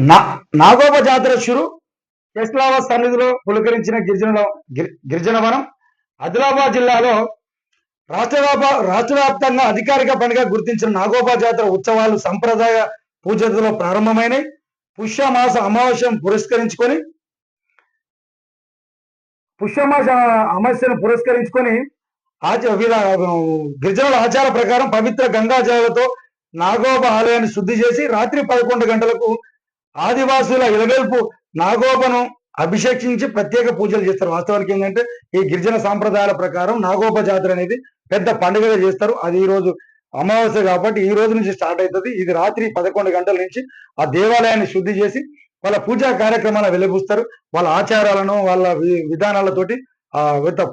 నా నాగోబ జాతర షురు ఎస్లావ సన్నిధిలో పులకరించిన గిరిజనుల గిరి- గిరిజన వనం ఆదిలాబాద్ జిల్లాలో రాష్ట్రవ్యాప రాష్ట్ర వ్యాప్తంగా అధికారిక పండుగ గుర్తించిన నాగోబా జాతర ఉత్సవాలు సంప్రదాయ పూజలతో ప్రారంభమైనవి పుష్యమాస అమావాస్యం పురస్కరించుకొని పుష్యమాస అమావాస్యను పురస్కరించుకొని ఆచ గిరిజనుల ఆచార ప్రకారం పవిత్ర గంగా జలాలతో నాగోబ ఆలయాన్ని శుద్ధి చేసి రాత్రి పదకొండు గంటలకు ఆదివాసుల ఇలవెల్పు నాగోపను అభిషేకించి ప్రత్యేక పూజలు చేస్తారు. వాస్తవానికి ఏంటంటే ఈ గిరిజన సాంప్రదాయాల ప్రకారం నాగోప జాతర అనేది పెద్ద పండుగగా చేస్తారు. అది ఈ రోజు అమావాస్య కాబట్టి ఈ రోజు నుంచి స్టార్ట్ అవుతుంది. ఇది రాత్రి పదకొండు గంటల నుంచి ఆ దేవాలయాన్ని శుద్ధి చేసి వాళ్ళ పూజా కార్యక్రమాలను వెలిపిస్తారు వాళ్ళ ఆచారాలను వాళ్ళ విధానాలతోటి ఆ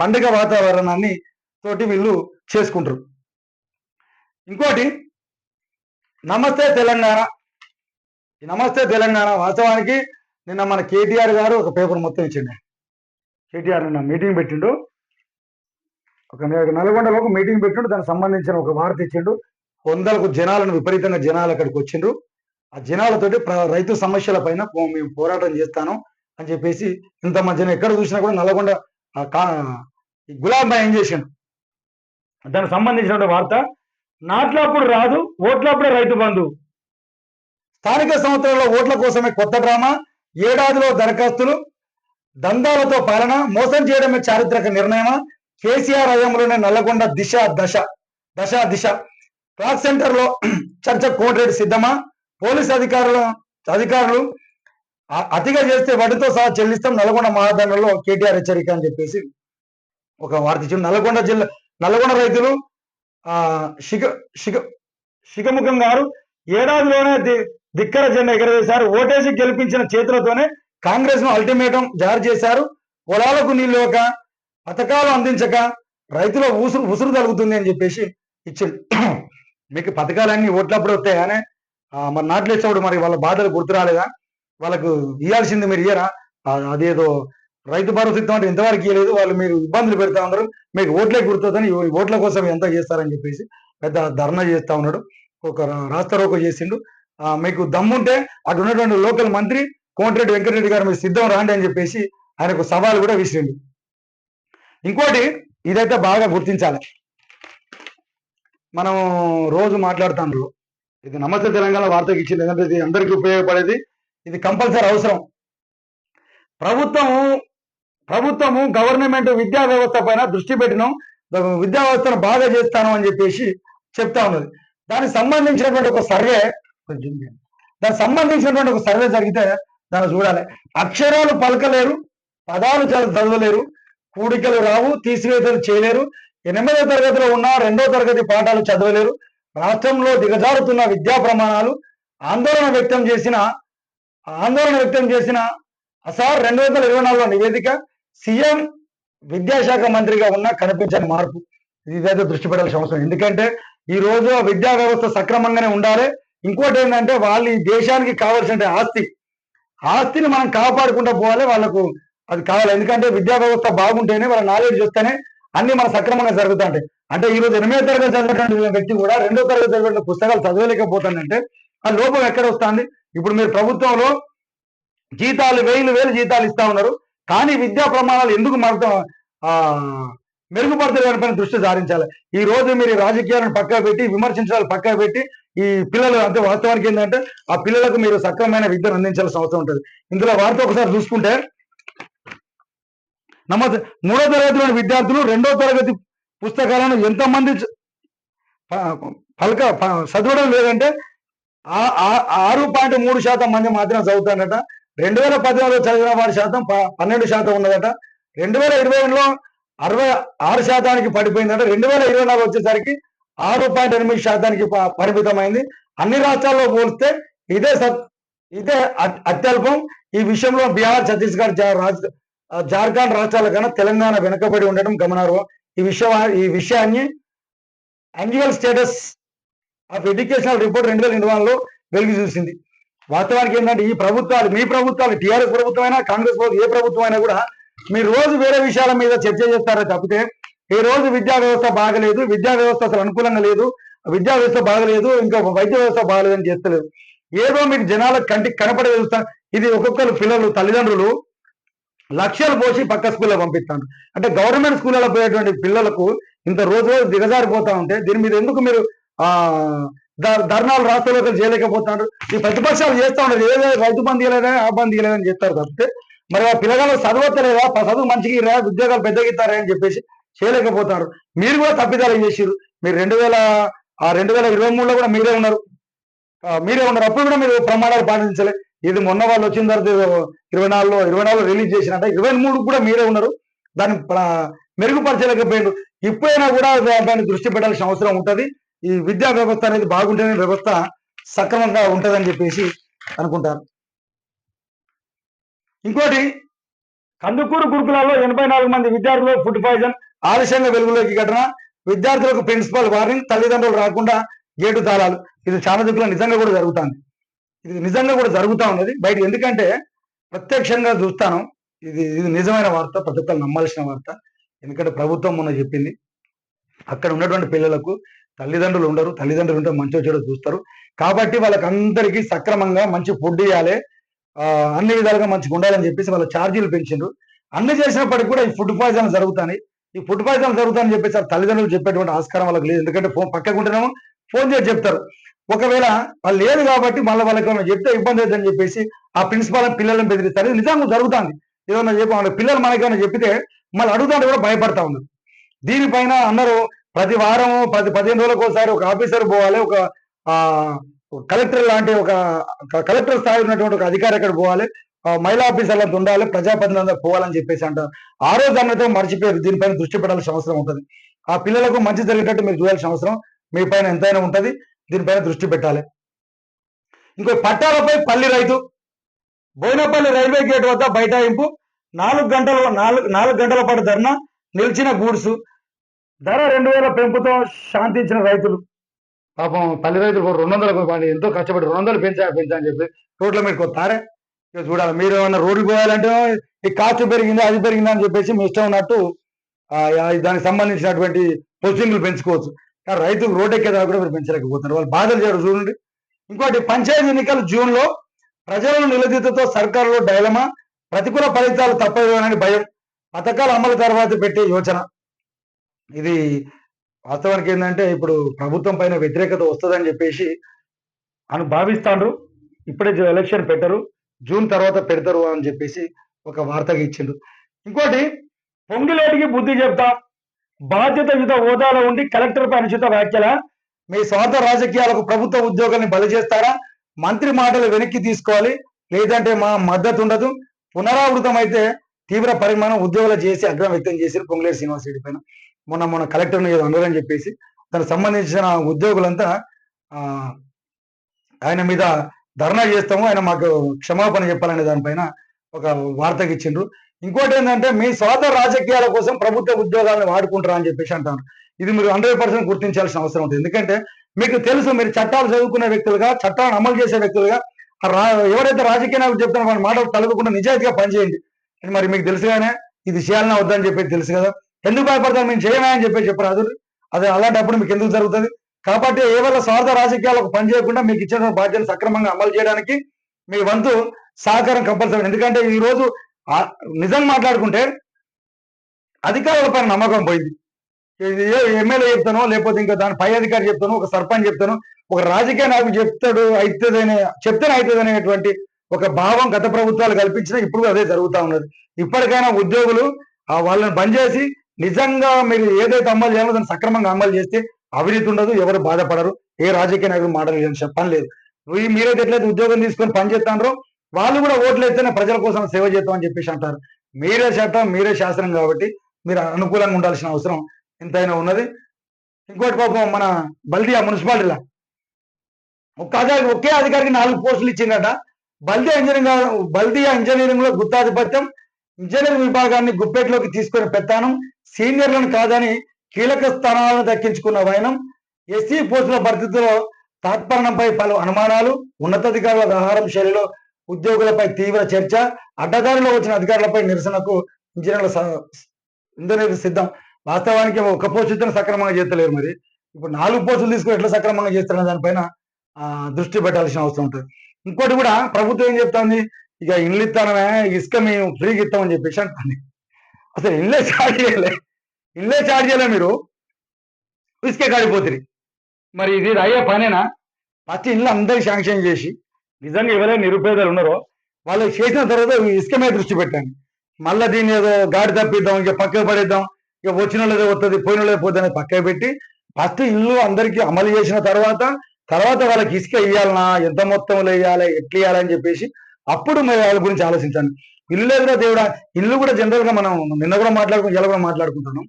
పండుగ వాతావరణాన్ని తోటి వీళ్ళు చేసుకుంటారు. ఇంకోటి నమస్తే తెలంగాణ. నమస్తే తెలంగాణ వాస్తవానికి నిన్న మన కేటీఆర్ గారు ఒక పేపర్ మొత్తం ఇచ్చిండే. కేటీఆర్ నిన్న మీటింగ్ పెట్టిండు. ఒక నల్గొండలో ఒక మీటింగ్ పెట్టిండు. దానికి సంబంధించిన ఒక వార్త ఇచ్చిండు. వందలకు జనాలను విపరీతంగా జనాలు అక్కడికి వచ్చిండ్రు. ఆ జనాలతోటి రైతు సమస్యల పైన పో- మేము పోరాటం చేస్తాను అని చెప్పేసి ఇంత మధ్యన ఎక్కడ చూసినా కూడా నల్గొండ కా- గులాబ్ బాయ్ ఏం చేసిండు? దానికి సంబంధించిన వార్త నాట్లప్పుడు రాదు ఓట్లప్పుడే రైతు బంధు. స్థానిక సంవత్సరంలో ఓట్ల కోసమే కొత్త డ్రామా ఏడాదిలో దరఖాస్తులు దందాలతో పాలన మోసం చేయడమే చారిత్రక నిర్ణయమా? కేసీఆర్ హయాంలోనే నల్లగొండ దిశ దశ దశ దిశ. క్లాక్ సెంటర్లో చర్చ కోటరేడు సిద్ధమా? పోలీస్ అధికారులు అధికారులు అతిగా చేస్తే వడ్డీతో సహా చెల్లిస్తాం నల్గొండ మహాదండంలో కేటీఆర్ హెచ్చరిక అని చెప్పేసి ఒక వార్త ఇచ్చింది నల్గొండ జిల్లా నల్గొండ రైతులు ఆ శిఖ శిఖ శిఖముఖం గారు ఏడాదిలోనే ధిక్కర జెండా ఎగరవేశారు. ఓటేసి గెలిపించిన చేతులతోనే కాంగ్రెస్ను అల్టిమేటం జారీ చేశారు. పొలాలకు నీళ్ళు ఇవ్వక పథకాలు అందించక రైతుల ఉసురు ఉసురు తగ్గుతుంది అని చెప్పేసి ఇచ్చింది మీకు పథకాలన్నీ ఓట్లప్పుడు వస్తాయని మరి నాట్లేసేవాడు మరి వాళ్ళ బాధలు గుర్తు రాలేదా? వాళ్ళకు ఇవ్వాల్సింది మీరు ఇయ్యరా? అదేదో రైతు భరోసా ఇస్తామంటే ఇంతవరకు ఇవ్వలేదు వాళ్ళు మీరు ఇబ్బందులు పెడతా ఉన్నారు. మీకు ఓట్లే గుర్తుందని ఓట్ల కోసం ఎంత చేస్తారని చెప్పేసి పెద్ద ధర్నా చేస్తా ఉన్నాడు. ఒక రా- రోకో చేసిండు. మీకు దమ్ముంటే అటు ఉన్నటువంటి లోకల్ మంత్రి కోమటిరెడ్డి వెంకటరెడ్డి గారు మీరు సిద్ధం రాండి అని చెప్పేసి ఆయనకు సవాల్ కూడా విసిరిండు. ఇంకోటి ఇదైతే బాగా గుర్తించాలి. మనం రోజు మాట్లాడుతాను ఇది నమస్తే తెలంగాణ వార్తకి ఇచ్చింది ఎందుకంటే ఇది అందరికీ ఉపయోగపడేది. ఇది కంపల్సరీ అవసరం. ప్రభుత్వము ప్రభుత్వము గవర్నమెంట్ విద్యా వ్యవస్థ పైన దృష్టి పెట్టినాం. విద్యా వ్యవస్థను బాగా చేస్తాను అని చెప్పేసి చెప్తా ఉన్నది. దానికి సంబంధించినటువంటి ఒక సర్వే కొంచెం దానికి సంబంధించినటువంటి ఒక సర్వే జరిగితే దాన్ని చూడాలి. అక్షరాలు పలకలేరు పదాలు చదవలేరు కూడికలు రావు తీసివేతలు చేయలేరు ఎనిమిదో తరగతిలో ఉన్న రెండో తరగతి పాఠాలు చదవలేరు రాష్ట్రంలో దిగజారుతున్న విద్యా ప్రమాణాలు ఆందోళన వ్యక్తం చేసిన ఆందోళన వ్యక్తం చేసిన అసార్ రెండు వందల ఇరవై నాలుగులో నివేదిక సీఎం విద్యాశాఖ మంత్రిగా ఉన్న కనిపించని మార్పు. ఇదైతే దృష్టి పెట్టాల్సిన అవసరం. ఎందుకంటే ఈ రోజు విద్యా వ్యవస్థ సక్రమంగానే ఉండాలి. ఇంకోటి ఏంటంటే వాళ్ళు ఈ దేశానికి కావాల్సిన ఆస్తి ఆస్తిని మనం కాపాడుకుంటూ పోవాలి వాళ్ళకు అది కావాలి. ఎందుకంటే విద్యా వ్యవస్థ బాగుంటేనే వాళ్ళ నాలెడ్జ్ వస్తేనే అన్ని మన సక్రమంగా జరుగుతుంటాయి. అంటే ఈ రోజు ఎనిమిదో తరగతి చదివినటువంటి వ్యక్తి కూడా రెండో తరగతి చదివిన పుస్తకాలు చదవలేకపోతానంటే ఆ లోపం ఎక్కడ వస్తుంది? ఇప్పుడు మీరు ప్రభుత్వంలో జీతాలు వేలు వేలు జీతాలు ఇస్తా ఉన్నారు. కానీ విద్యా ప్రమాణాలు ఎందుకు మరత మెరుగుపడతలేని పైన దృష్టి సారించాలి. ఈ రోజు మీరు రాజకీయాలను పక్కన పెట్టి విమర్శించాలి పక్కన పెట్టి ఈ పిల్లలు అంటే వాస్తవానికి ఏంటంటే ఆ పిల్లలకు మీరు సక్రమైన విద్యను అందించాల్సిన అవసరం ఉంటుంది. ఇందులో వార్త ఒకసారి చూసుకుంటే నమ్మ మూడో తరగతిలోని విద్యార్థులు రెండో తరగతి పుస్తకాలను ఎంతమంది పలక ప- చదవడం లేదంటే ఆ- ఆ- ఆరు పాయింట్ మూడు శాతం మంది మాత్రం చదువుతారట రెండు వేల పదిహేనులో చదివిన వారి శాతం ప- పన్నెండు శాతం ఉన్నదట. రెండు వేల ఇరవై రెండులో అరవై ఆరు శాతానికి పడిపోయిందట. రెండు వేల ఇరవై నాలుగు వచ్చేసరికి ఆరు పాయింట్ ఎనిమిది శాతానికి పరిమితమైంది. అన్ని రాష్ట్రాల్లో పోలిస్తే ఇదే సత్ ఇదే అత్యల్పం. ఈ విషయంలో బీహార్ ఛత్తీస్గఢ్ జార్ఖండ్ రాష్ట్రాల కన్నా తెలంగాణ వెనుకబడి ఉండడం గమనార్హం. ఈ విషయం ఈ విషయాన్ని annual status of educational report రెండు వేల ఇరవై లో వెలుగు చూసింది. వాస్తవానికి ఏంటంటే ఈ ప్రభుత్వాలు మీ ప్రభుత్వాలు టీఆర్ఎస్ ప్రభుత్వం అయినా కాంగ్రెస్ ప్రభుత్వం ఏ ప్రభుత్వం అయినా కూడా మీరు రోజు వేరే విషయాల మీద చర్చ చేస్తారో తప్పితే ఈ రోజు విద్యా వ్యవస్థ బాగలేదు విద్యా వ్యవస్థ అసలు అనుకూలంగా లేదు విద్యా వ్యవస్థ బాగలేదు ఇంకా వైద్య వ్యవస్థ బాగలేదని చేస్తలేదు. ఏదో మీకు జనాల కంటికి కనపడే ఇది ఒక్కొక్కరు పిల్లలు తల్లిదండ్రులు లక్షలు పోసి పక్క స్కూల్లో పంపిస్తాను అంటే గవర్నమెంట్ స్కూళ్ళలో పోయేటువంటి పిల్లలకు ఇంత రోజు రోజు దిగజారిపోతా ఉంటే దీని మీద ఎందుకు మీరు ఆ ధర్నాలు రాష్ట్రంలో చేయలేకపోతున్నారు ఈ ప్రతిపక్షాలు చేస్తా ఉన్నారు. ఏదో రైతు బంద్ ఇవ్వలేదా ఆ బంద్ లేదని చెప్తారు తప్పితే మరి ఆ పిల్లగాళ్ళు చదవత్తలేదా చదువు మంచిగా రా ఉద్యోగాలు పెద్దగిస్తారా అని చెప్పేసి చేయలేకపోతున్నారు. మీరు కూడా తప్పిదాలు చేసిరు మీరు రెండు వేల ఆ రెండు వేల ఇరవై మూడులో కూడా మీరే ఉన్నారు. మీరే ఉన్నారు. అప్పుడు కూడా మీరు ప్రమాణాలు పాటించలే. ఇది మొన్న వాళ్ళు వచ్చిన తర్వాత ఇరవై నాలుగులో ఇరవై నాలుగులో రిలీజ్ చేసినట్ట. ఇరవై మూడు కూడా మీరే ఉన్నారు. దాన్ని మెరుగుపరచలేకపోయారు ఇప్పుడైనా కూడా దాన్ని దృష్టి పెట్టాల్సిన అవసరం ఉంటుంది. ఈ విద్యా వ్యవస్థ అనేది బాగుంటేనే వ్యవస్థ సక్రమంగా ఉంటుందని చెప్పేసి అనుకుంటారు ఇంకోటి కందుకూరు గురుకులాల్లో ఎనభై నాలుగు మంది విద్యార్థులు ఫుడ్ పాయిజన్ ఆలస్యంగా వెలుగులోకి ఘటన విద్యార్థులకు ప్రిన్సిపల్ వార్నింగ్ తల్లిదండ్రులు రాకుండా గేటు తాళాలు ఇది చాలా దిక్కులో నిజంగా కూడా జరుగుతుంది. ఇది నిజంగా కూడా జరుగుతా ఉన్నది. బయట ఎందుకంటే ప్రత్యక్షంగా చూస్తాను. ఇది ఇది నిజమైన వార్త. ప్రతి ఒక్కరు నమ్మాల్సిన వార్త. ఎందుకంటే ప్రభుత్వం మొన్న చెప్పింది. అక్కడ ఉన్నటువంటి పిల్లలకు తల్లిదండ్రులు ఉండరు. తల్లిదండ్రులు ఉంటే మంచి చెడు చూస్తారు. కాబట్టి వాళ్ళకందరికీ సక్రమంగా మంచి ఫుడ్ ఇవ్వాలి అన్ని విధాలుగా మంచిగా ఉండాలని చెప్పేసి వాళ్ళ ఛార్జీలు పెంచిండ్రు. అన్ని చేసినప్పటికీ కూడా ఈ ఫుడ్ పాయిజన్ జరుగుతాయి ఈ ఫుడ్ పాయిజన్ చెప్పేసి తల్లిదండ్రులు చెప్పేటువంటి ఆస్కారం వాళ్ళకి లేదు. ఎందుకంటే ఫోన్ పక్కకు ఉంటున్నాము ఫోన్ చేసి చెప్తారు. ఒకవేళ వాళ్ళు లేదు కాబట్టి మళ్ళీ వాళ్ళకి చెప్తే ఇబ్బంది అవుతుందని చెప్పేసి ఆ ప్రిన్సిపాల్ పిల్లలను బెదిరిస్తారు. నిజంగా జరుగుతుంది. ఏదన్నా చెప్పి వాళ్ళ పిల్లలు మనకేమైనా చెప్పితే మళ్ళీ అడుగుతుంటే కూడా భయపడతా ఉన్నారు దీనిపైన అందరూ ప్రతి వారం ప్రతి పదిహేను రోజులకు ఒకసారి ఒక ఆఫీసర్ పోవాలి ఒక ఆ కలెక్టర్ లాంటి ఒక కలెక్టర్ స్థాయి ఉన్నటువంటి ఒక అధికారి అక్కడ పోవాలి. మహిళా ఆఫీసర్లంతా ఉండాలి ప్రజాప్రతినిధులంతా పోవాలని చెప్పేసి అంటారు. ఆ రోజు అన్నతో దీనిపైన దృష్టి పెట్టాల్సిన అవసరం ఉంటుంది. ఆ పిల్లలకు మంచి జరిగేటట్టు మీరు చూడాల్సిన అవసరం మీ పైన ఎంతైనా ఉంటది. దీనిపైన దృష్టి పెట్టాలి. ఇంకో పట్టాలపై పల్లి రైతు. బోయినపల్లి రైల్వే గేట్ వద్ద బైఠాయింపు. నాలుగు గంటల నాలుగు నాలుగు గంటల పాటు ధర్నా. నిలిచిన గూడ్సు. ధర రెండు వేల పెంపుతో శాంతించిన రైతులు. పాపం పల్లి రైతులు రెండు వందల ఎంతో కష్టపడి రెండు వందలు పెంచా పెంచా అని చెప్పి రోడ్ల మీద కొత్తారే చూడాలి. మీరు ఏమన్నా రోడ్లు పోయాలంటే ఈ కాస్ట్ పెరిగింది అది పెరిగింది అని చెప్పేసి మీ ఇష్టం ఉన్నట్టు దానికి సంబంధించినటువంటి పొజిషన్లు పెంచుకోవచ్చు. కానీ రైతులు రోడ్డు ఎక్కేదాకా కూడా మీరు పెంచలేకపోతున్నారు. వాళ్ళు బాధలు చేయడం చూడండి. ఇంకోటి పంచాయతీ ఎన్నికలు జూన్లో ప్రజలను నిలదీతతో సర్కారులో డైలమా ప్రతికూల ఫలితాలు తప్పని భయం పథకాల అమలు తర్వాత పెట్టే యోచన. ఇది వాస్తవానికి ఏంటంటే ఇప్పుడు ప్రభుత్వం పైన వ్యతిరేకత వస్తుందని చెప్పేసి అని భావిస్తాండ్రు. ఇప్పుడే ఎలక్షన్ పెట్టరు. జూన్ తర్వాత పెడతారు అని చెప్పేసి ఒక వార్తగా ఇచ్చిండు. ఇంకోటి పొంగిలేటికి బుద్ధి చెప్తాం. బాధ్యతయుత హోదాలో ఉండి కలెక్టర్ పై అనుచిత వ్యాఖ్యల? మీ స్వార్థ రాజకీయాలకు ప్రభుత్వ ఉద్యోగాన్ని బలి చేస్తారా? మంత్రి మాటలు వెనక్కి తీసుకోవాలి. లేదంటే మా మద్దతు ఉండదు. పునరావృతం అయితే తీవ్ర పరిమాణం ఉద్యోగాలు చేసి అగ్రం వ్యక్తం చేశారు పొంగులేటి శ్రీనివాస్ రెడ్డి పైన. మొన్న మొన్న కలెక్టర్ని ఏదో అన్నారని చెప్పేసి దానికి సంబంధించిన ఉద్యోగులంతా ఆయన మీద ధర్నా చేస్తాము ఆయన మాకు క్షమాపణ చెప్పాలనే దానిపైన ఒక వార్తకి ఇచ్చిండ్రు. ఇంకోటి ఏంటంటే మీ స్వార్థ రాజకీయాల కోసం ప్రభుత్వ ఉద్యోగాలను వాడుకుంటారా అని చెప్పేసి అంటారు. ఇది మీరు హండ్రెడ్ పర్సెంట్ గుర్తించాల్సిన అవసరం ఉంటుంది ఎందుకంటే మీకు తెలుసు మీరు చట్టాలు చదువుకునే వ్యక్తులుగా చట్టాలను అమలు చేసే వ్యక్తులుగా రా ఎవరైతే రాజకీయ నాయకులు చెప్తారో వాళ్ళ మాటలు తలగకుండా నిజాయితీగా పనిచేయండి. అని మరి మీకు తెలుసుగానే ఇది చేయాలన్నా వద్దని చెప్పేసి తెలుసు కదా. ఎందుకు భయపడతారు? మేము చేయమని చెప్పి చెప్పేసి చెప్పరాదు అది అలాంటప్పుడు మీకు ఎందుకు జరుగుతుంది? కాబట్టి ఏవైనా స్వార్థ రాజకీయాలకు పని చేయకుండా మీకు ఇచ్చిన బాధ్యతను సక్రమంగా అమలు చేయడానికి మీ వంతు సహకారం కంపల్సరీ ఎందుకంటే ఈ రోజు నిజం మాట్లాడుకుంటే అధికారుల పైన నమ్మకం పోయింది. ఇది ఏ ఎమ్మెల్యే చెప్తానో లేకపోతే ఇంకా దాని పై అధికారి చెప్తాను ఒక సర్పంచ్ చెప్తాను ఒక రాజకీయ నాయకుడు చెప్తాడు అవుతుందనే చెప్తేనే అవుతుందనేటువంటి ఒక భావం గత ప్రభుత్వాలు కల్పించిన ఇప్పుడు అదే జరుగుతూ ఉన్నది. ఇప్పటికైనా ఉద్యోగులు ఆ వాళ్ళని బంద్ చేసి నిజంగా మీరు ఏదైతే అమలు చేయాలో దాన్ని సక్రమంగా అమలు చేస్తే అవినీతి ఉండదు ఎవరు బాధపడరు. ఏ రాజకీయ నాయకుడు అని పని లేదు. ఈ మీరైతే ఎట్లయితే ఉద్యోగం తీసుకొని పని చేస్తారో వాళ్ళు కూడా ఓట్లు వేస్తేనే ప్రజల కోసం సేవ చేస్తామని చెప్పేసి అంటారు. మీరే చట్టం మీరే శాస్త్రం కాబట్టి మీరు అనుకూలంగా ఉండాల్సిన అవసరం ఎంతైనా ఉన్నది. ఇంకోటి పాపం మన బల్దియా మున్సిపాలిటీలా. ఒక అధికారి ఒకే అధికారికి నాలుగు పోస్టులు ఇచ్చిందట. బల్దియా ఇంజనీరింగ్ బల్దియా ఇంజనీరింగ్లో గుత్తాధిపత్యం ఇంజనీరింగ్ విభాగాన్ని గుప్పెట్లోకి తీసుకుని పెత్తానం సీనియర్లను కాదని కీలక స్థానాలను దక్కించుకున్న వైనం ఎస్సీ పోస్టుల భర్తీలో తాత్పరణంపై పలు అనుమానాలు ఉన్నతాధికారుల వ్యవహారం శైలిలో ఉద్యోగులపై తీవ్ర చర్చ అడ్డదారిలో వచ్చిన అధికారులపై నిరసనకు ఇంజనీర్ల ఇంజనీర్లు సిద్ధం. వాస్తవానికి ఒక పోస్టు సక్రమంగా చేస్తలేరు మరి. ఇప్పుడు నాలుగు పోస్టులు తీసుకుని ఎట్లా సక్రమంగా చేస్తున్న దానిపైన దృష్టి పెట్టాల్సిన అవసరం ఉంటుంది. ఇంకోటి కూడా ప్రభుత్వం ఏం చెప్తాంది? ఇక ఇల్లు ఇస్తానమే ఇసుక మేము ఫ్రీగా ఇస్తామని చెప్పేసి అంటుంది. అసలు ఇల్లే స్టార్ట్ చేయలే. ఇల్లే చార్జ్ చేయలే మీరు. ఇసుకే కాడిపోతుంది మరి ఇది అయ్యే పనేనా? ఫస్ట్ ఇల్లు అందరికి శాంక్షన్ చేసి నిజంగా ఎవరైనా నిరుపేదలు ఉన్నారో? వాళ్ళు చేసిన తర్వాత ఇసుక మీద దృష్టి పెట్టండి. మళ్ళీ దీన్ని ఏదో గాడి తప్పిద్దాం ఇక పక్కకు పడేద్దాం ఇక వచ్చిన వాళ్ళదే వస్తుంది పోయిన వాళ్ళదే పోతుంది పక్కకు పెట్టి ఫస్ట్ ఇల్లు అందరికీ అమలు చేసిన తర్వాత తర్వాత వాళ్ళకి ఇసుక ఇవ్వాలనా ఎంత మొత్తంలో ఇవ్వాలి ఎట్లా ఇవ్వాలని చెప్పేసి అప్పుడు మరి వాళ్ళ గురించి ఆలోచించండి. ఇల్లు లేదురా దేవుడా ఇల్లు కూడా జనరల్గా మనం నిన్న కూడా మాట్లాడుకుని ఇలా కూడా మాట్లాడుకుంటున్నాం.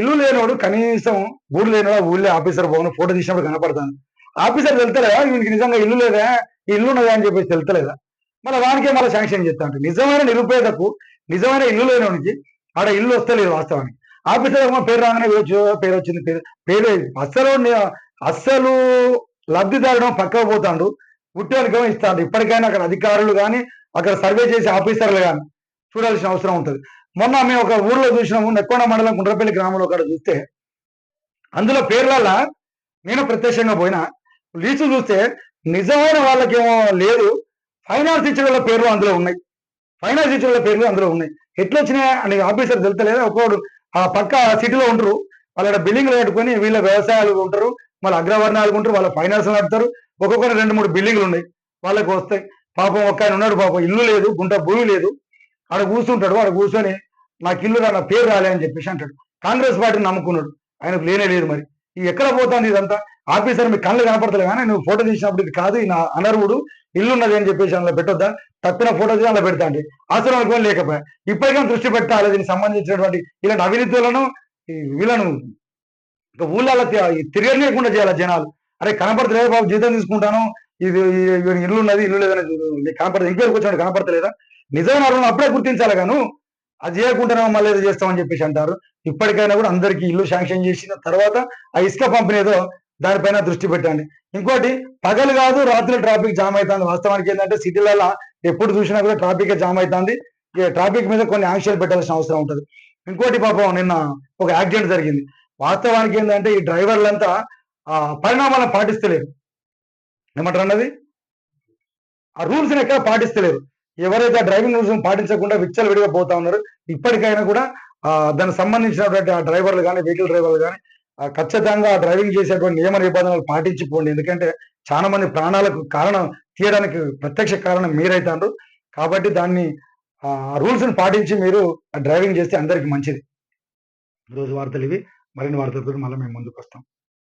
ఇల్లు లేనివాడు కనీసం ఊరు లేనివాడు ఊళ్ళో ఆఫీసర్ పోను ఫోటో తీసినప్పుడు కనపడతాను. ఆఫీసర్ వెళ్తలేదా? వీనికి నిజంగా ఇల్లు లేదా? ఇల్లు ఉన్నదా అని చెప్పేసి తెలుతలేదా మళ్ళీ వానికే మళ్ళీ శాంక్షన్ చేస్తా అంటే నిజమైన నిరుపేదకు నిజమైన ఇల్లు లేనివానికి ఆడ ఇల్లు వస్తలేదు వాస్తవానికి. ఆఫీసర్ ఏమో పేరు రాగానే పేరు వచ్చింది పేరు పేరు అస్సలు అస్సలు లబ్ధిదారుడు పక్కకు పోతాడు ఉట్టానికేమో ఇస్తాడు. ఇప్పటికైనా అక్కడ అధికారులు కానీ అక్కడ సర్వే చేసే ఆఫీసర్లు కానీ చూడాల్సిన అవసరం ఉంటుంది. మొన్న మేము ఒక ఊర్లో చూసినాము నెక్కొండ మండలం గుండ్రపల్లి గ్రామంలో అక్కడ చూస్తే అందులో పేర్లల్లా నేను ప్రత్యక్షంగా పోయినా. లీచు చూస్తే నిజమైన వాళ్ళకేమో లేదు ఫైనాన్స్ ఇచ్చిన వాళ్ళ పేర్లు అందులో ఉన్నాయి. ఫైనాన్స్ ఇచ్చిన వాళ్ళ పేర్లు అందులో ఉన్నాయి. ఎట్లా వచ్చినాయి అని ఆఫీసర్ తెలుతలేదా? ఒకడు ఆ పక్క సిటీలో ఉంటారు వాళ్ళ బిల్డింగ్లు పెట్టుకొని వీళ్ళ వ్యవసాయాలు ఉంటారు వాళ్ళ అగ్రవర్ణాలు ఉంటారు వాళ్ళ ఫైనాన్స్ నడుపుతారు. ఒక్కొక్కరు రెండు మూడు బిల్డింగ్లు ఉన్నాయి. వాళ్ళకి వస్తాయి. పాపం ఒక్క ఆయన ఉన్నాడు పాపం ఇల్లు లేదు గుంట భూమి లేదు. ఆడ కూర్చుంటాడు ఆడ కూర్చొని నాకు ఇల్లు రా నా పేరు రాలే అని చెప్పేసి అంటాడు. కాంగ్రెస్ పార్టీని నమ్ముకున్నాడు. ఆయనకు లేనే లేదు మరి. ఈ ఎక్కడ పోతుంది ఇదంతా? ఆఫీసర్ మీ కళ్ళు కనపడతలే కానీ నువ్వు ఫోటో తీసినప్పుడు ఇది కాదు నా అనర్వుడు ఇల్లు ఉన్నది అని చెప్పేసి అందులో పెట్టొద్దా? తప్పిన ఫోటో తీసి అందులో పెడతా అండి అవసరం అనుకోని లేకపోయా ఇప్పటికైనా దృష్టి పెట్టాలి దీనికి సంబంధించినటువంటి ఇలాంటి అవినీతులను? వీళ్ళను ఇంకా ఊళ్ళలో తిరగలేకుండా చేయాలి జనాలు? అరే కనపడతలేదు బాబు? జీతం తీసుకుంటాను. ఇది ఇల్లు ఉన్నది ఇల్లు లేదని కనపడదు. ఇంకేరికి వచ్చినట్టు కనపడతలేదా? నిజమైన అర్హులను అప్పుడే గుర్తించాలి గాను. అది చేయకుండానే మళ్ళీ ఏదో చేస్తామని చెప్పేసి అంటారు. ఇప్పటికైనా కూడా అందరికీ ఇల్లు శాంక్షన్ చేసిన తర్వాత ఆ ఇసుక పంపిణీ ఏదో దానిపైన దృష్టి పెట్టండి. ఇంకోటి పగలు కాదు రాత్రి ట్రాఫిక్ జామ్ అవుతుంది. వాస్తవానికి ఏంటంటే సిటీలలో ఎప్పుడు చూసినా కూడా ట్రాఫిక్ జామ్ అవుతుంది. ట్రాఫిక్ మీద కొన్ని ఆంక్షలు పెట్టాల్సిన అవసరం ఉంటుంది. ఇంకోటి పాపం నిన్న ఒక యాక్సిడెంట్ జరిగింది. వాస్తవానికి ఏంటంటే ఈ డ్రైవర్లంతా ఆ పరిణామాలను పాటిస్తలేరు. ఏమంటారు అన్నది? ఆ రూల్స్ ఎక్కడ పాటిస్తలేరు. ఎవరైతే డ్రైవింగ్ రూల్స్ పాటించకుండా విచ్చలు విడిగా పోతా ఉన్నారు ఇప్పటికైనా కూడా దానికి సంబంధించినటువంటి ఆ డ్రైవర్లు కానీ వెహికల్ డ్రైవర్లు కానీ ఖచ్చితంగా ఆ డ్రైవింగ్ చేసేటువంటి నియమ నిబంధనలు పాటించిపోండి. ఎందుకంటే చాలా మంది ప్రాణాలకు కారణం తీయడానికి ప్రత్యక్ష కారణం మీరైతారు కాబట్టి దాన్ని ఆ రూల్స్ని పాటించి మీరు డ్రైవింగ్ చేస్తే అందరికి మంచిది. రోజు వార్తలు ఇవి. మరిన్ని వార్తలతో మళ్ళీ మేము ముందుకు వస్తాం